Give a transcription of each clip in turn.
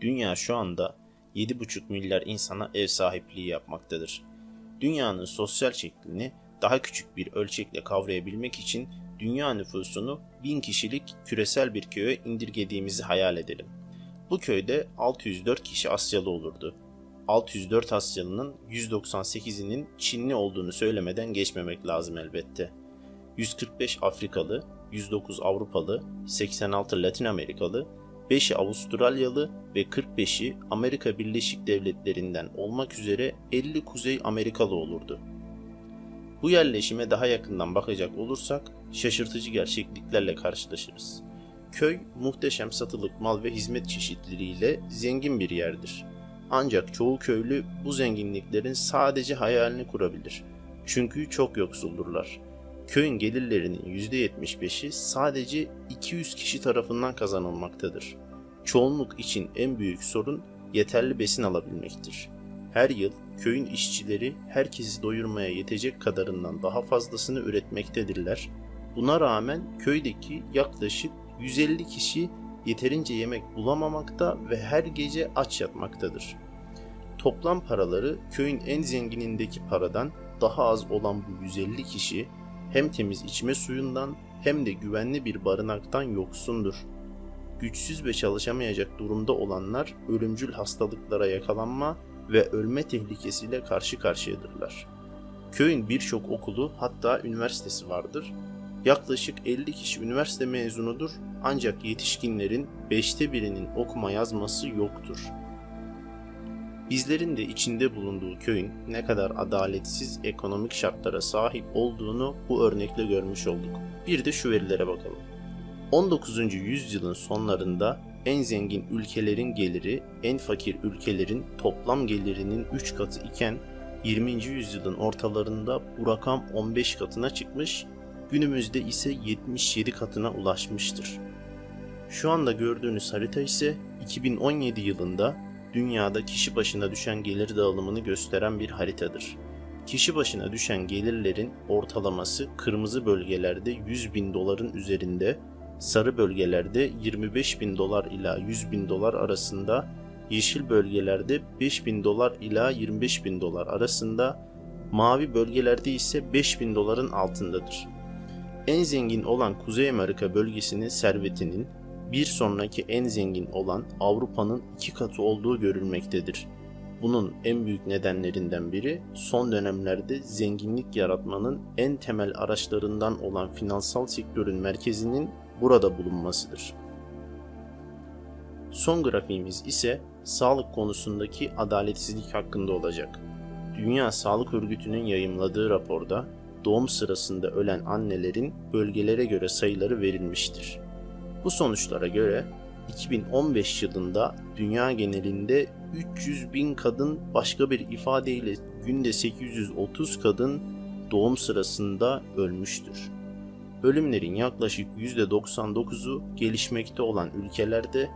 Dünya şu anda 7,5 milyar insana ev sahipliği yapmaktadır. Dünyanın sosyal şeklini daha küçük bir ölçekle kavrayabilmek için dünya nüfusunu 1000 kişilik küresel bir köye indirgediğimizi hayal edelim. Bu köyde 604 kişi Asyalı olurdu. 604 Asyalı'nın 198'inin Çinli olduğunu söylemeden geçmemek lazım elbette. 145 Afrikalı, 109 Avrupalı, 86 Latin Amerikalı, 5'i Avustralyalı ve 45'i Amerika Birleşik Devletleri'nden olmak üzere 50 Kuzey Amerikalı olurdu. Bu yerleşime daha yakından bakacak olursak şaşırtıcı gerçekliklerle karşılaşırız. Köy muhteşem satılık mal ve hizmet çeşitliliğiyle zengin bir yerdir. Ancak çoğu köylü bu zenginliklerin sadece hayalini kurabilir. Çünkü çok yoksuldurlar. Köyün gelirlerinin %75'i sadece 200 kişi tarafından kazanılmaktadır. Çoğunluk için en büyük sorun yeterli besin alabilmektir. Her yıl köyün işçileri herkesi doyurmaya yetecek kadarından daha fazlasını üretmektedirler. Buna rağmen köydeki yaklaşık 150 kişi yeterince yemek bulamamakta ve her gece aç yatmaktadır. Toplam paraları köyün en zenginindeki paradan daha az olan bu 150 kişi hem temiz içme suyundan hem de güvenli bir barınaktan yoksundur. Güçsüz ve çalışamayacak durumda olanlar ölümcül hastalıklara yakalanma ve ölme tehlikesiyle karşı karşıyadırlar. Köyün birçok okulu hatta üniversitesi vardır. Yaklaşık 50 kişi üniversite mezunudur ancak yetişkinlerin 5'te birinin okuma yazması yoktur. Bizlerin de içinde bulunduğu köyün ne kadar adaletsiz ekonomik şartlara sahip olduğunu bu örnekle görmüş olduk. Bir de şu verilere bakalım. 19. yüzyılın sonlarında en zengin ülkelerin geliri en fakir ülkelerin toplam gelirinin 3 katı iken 20. yüzyılın ortalarında bu rakam 15 katına çıkmış, günümüzde ise 77 katına ulaşmıştır. Şu anda gördüğünüz harita ise 2017 yılında dünyada kişi başına düşen gelir dağılımını gösteren bir haritadır. Kişi başına düşen gelirlerin ortalaması kırmızı bölgelerde 100 bin doların üzerinde, sarı bölgelerde 25 bin dolar ila 100 bin dolar arasında, yeşil bölgelerde 5 bin dolar ila 25 bin dolar arasında, mavi bölgelerde ise 5 bin doların altındadır. En zengin olan Kuzey Amerika bölgesinin servetinin bir sonraki en zengin olan Avrupa'nın iki katı olduğu görülmektedir. Bunun en büyük nedenlerinden biri son dönemlerde zenginlik yaratmanın en temel araçlarından olan finansal sektörün merkezinin burada bulunmasıdır. Son grafiğimiz ise sağlık konusundaki adaletsizlik hakkında olacak. Dünya Sağlık Örgütü'nün yayımladığı raporda doğum sırasında ölen annelerin bölgelere göre sayıları verilmiştir. Bu sonuçlara göre 2015 yılında dünya genelinde 300 bin kadın başka bir ifadeyle günde 830 kadın doğum sırasında ölmüştür. Ölümlerin yaklaşık %99'u gelişmekte olan ülkelerde,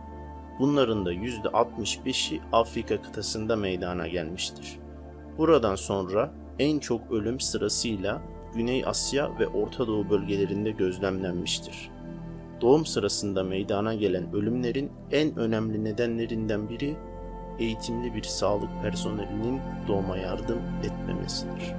bunların da %65'i Afrika kıtasında meydana gelmiştir. Buradan sonra en çok ölüm sırasıyla Güney Asya ve Orta Doğu bölgelerinde gözlemlenmiştir doğum sırasında meydana gelen ölümlerin en önemli nedenlerinden biri eğitimli bir sağlık personelinin doğuma yardım etmemesidir.